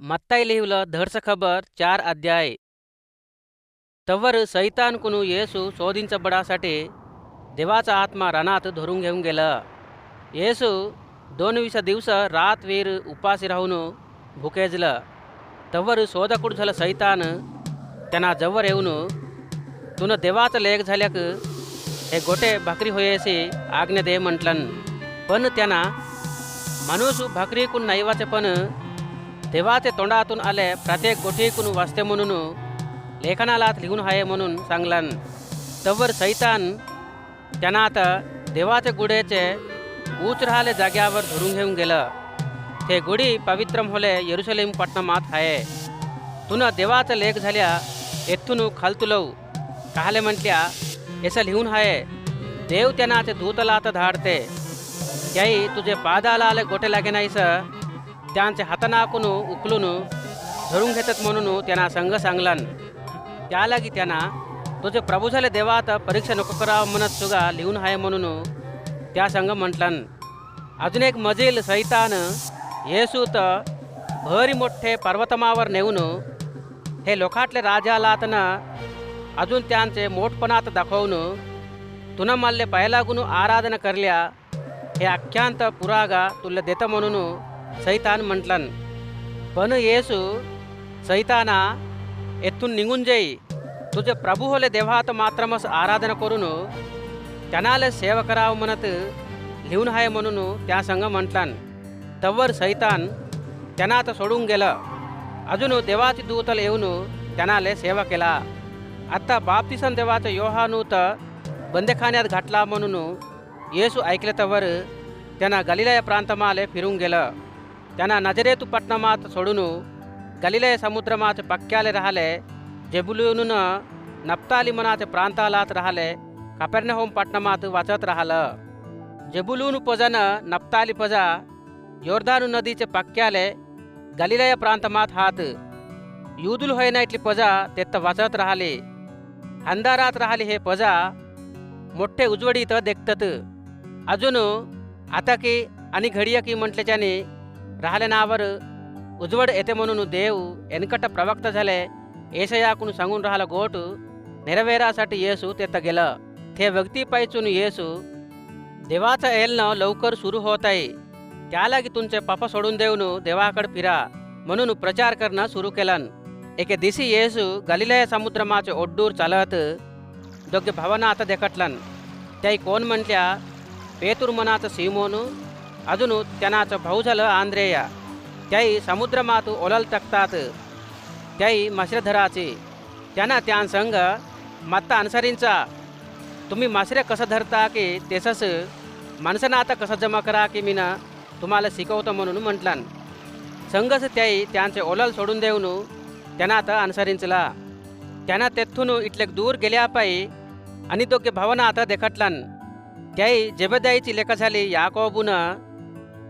मत्ताई लिहिवलं धडस खबर चार अध्याय तवर सैतानकुनू येसू शोधिंचबडासाठी देवाचा आत्मा रणात धरून घेऊन गेला येसू दोनवीस दिवस रातवीर उपाशी राहून भुकेजलं तव्वर शोधकूड झालं सैतान त्यांना जवळ येऊन तुनं देवाचं लेख झाल्याक हे गोटे भाकरी होयेसी आज्ञा दे म्हटलं पण त्यांना माणूस भाकरीकून नैवाचे पण देवाचे तोंडातून आले प्रत्येक गोष्टीकून वाचते म्हणून लेखनालात लिहून आहे म्हणून सांगलन. तवर सैतान त्यांना आता देवाचे गुढेचे ऊच राहिले जाग्यावर धरून घेऊन गेलं. ते गुढी पवित्रम होले येरुशलेम पटणामात आहे. तुन देवाचं लेख झाल्या येथून खालतुलव. काहले म्हटल्या याचं लिहून आहे देव त्यांना ते दूतलात धाडते. त्याही तुझे पादाला आले गोटे लागे नाहीस. त्यांचे हातानाकून उकलून धरून घेतात म्हणून त्यांना संघ सांगलन. त्यालागी त्यांना तुझे प्रभू झाले देवात परीक्षा नको करावं म्हणत सुगा लिहून आहे म्हणून त्या संघ म्हटलं अजून एक मजील सैतान येसूत भरी मोठे पर्वतमावर नेऊन हे लोकातले राजालातन अजून त्यांचे मोठपणात दाखवून तुन मल्ले पहिलागून आराधना करल्या. हे आख्यांत पुरागा तुला देतं म्हणून सैतान म्हटलं पण येसू सैताना येथून निघून जाई तुझे प्रभू होले देवात मात्रमस आराधना करून त्यानाले सेवा करावं म्हणत लिहून आहे म्हणून त्या संघ म्हटलन तवर सैतान त्यांना आता सोडून गेलं अजून देवाची दूतल येऊन त्यानाले सेवा केला आत्ता बाप्तिसन देवाचं योहानू तर बंदेखान्यात घातला म्हणून येसू ऐकले तवर त्यांना गलिलय प्रांतमाले फिरून गेलं त्यांना नजरेतू पट्टणामात सोडून गलिलय समुद्रमात पक्क्याले राहिले जेबुलून नप्ताली मनाचे प्रांतालात राहिले कपेर्नहोम पट्टणामात वाचत राहिलं जेबुलून पजन नप्ताली पजा योर्दानु नदीचे पक्क्याले गलिलय प्रांतमात हात युदुल होईना इटली पजा तेत्त वाचत राहिले अंधारात राहिले हे पजा मोठे उजवडीत देखतात अजून आता की आणि घडिया की म्हटल्याच्याने राहिले नावर उजवड येते म्हणून देव एनकट प्रवक्त झाले येशयाकून सांगून राहिला गोट नेरवेरासाठी येसू तेथ गेलं ते व्यक्ती पायचून येसू देवाचं येलनं लवकर सुरू होत आहे त्यालागी तुमचे पाप सोडून देऊन देवाकडे फिरा म्हणून प्रचार करणं सुरू केलं एके दिसी येसू गलिलय समुद्रमाचे ओड्डूर चालत दोघे भावनात देखटलन त्याई कोण म्हटल्या पेतूर मनाचं सिमोन अजून त्यानाचं भाऊ झालं आंद्रेया. त्याही समुद्रमात ओलल तकतात. त्याई माश्रधराचे त्यांना त्या संग मत्ता अनुसरींचा तुम्ही मासरे कसं धरता की तेसस माणसानं आता कसं जमा करा की मी ना तुम्हाला शिकवतो म्हणून म्हटलं संघच त्याई त्यांचे ओलल सोडून देऊन त्यांना आता अनुसरिंचला. त्यांना तेथून इथले दूर गेल्या पायी आणि दोघे भावना आता देखटलान. त्याई जेबदाईची लेखा झाली याकोबून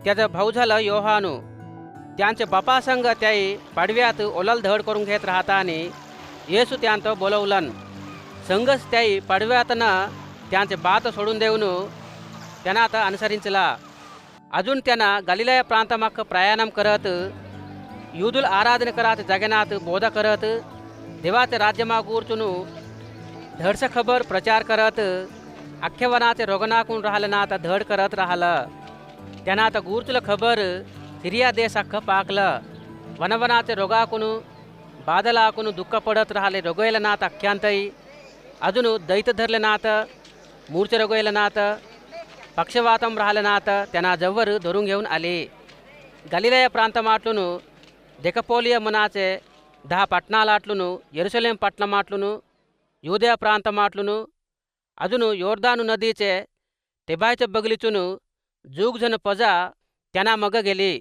त्याचा भाऊ झालं योहानू. त्यांचे बापासंग त्याई पाडव्यात ओलाल धड करून घेत राहता आणि येसू त्यांत बोलवलन. संघच त्याई पाडव्यातनं त्यांचे बात सोडून देऊन त्यांना आता अनुसरिंचला. अजून त्यांना गलिलय प्रांतमाक प्रयाणम करत युदुल आराधना करत जगन्नाथ बोध करत देवाचे राज्यमा गुरचून धडस खबर प्रचार करत अख्ख्यवनाचे रोगनाकून राहिलं ना आता धड करत राहिलं. తెనాత గూర్తుల ఖబర్ ఫిర్యాదే సక్క పాకల వనవనాతె రొగాకును బాధలాకును దుఃఖపడత రాలే రొగైలనాథ అఖ్యాంతై అదును దైతధర్లనాథ మూర్చరొగైలనాథ పక్షవాతం రాలనాథ తెనా జవ్వరు దొరుంగేవున్ అలి. గలిలయ ప్రాంతమాట్లును దెకపోలియమునాచే దా పట్నాలాట్లును ఎరుసలేం పట్నమాట్లును యూదయ ప్రాంతమాట్లును అదును యోర్దాను నదీచే తెబాయిచ బగిలిచును जूगझन पजा त्यांना मग गेली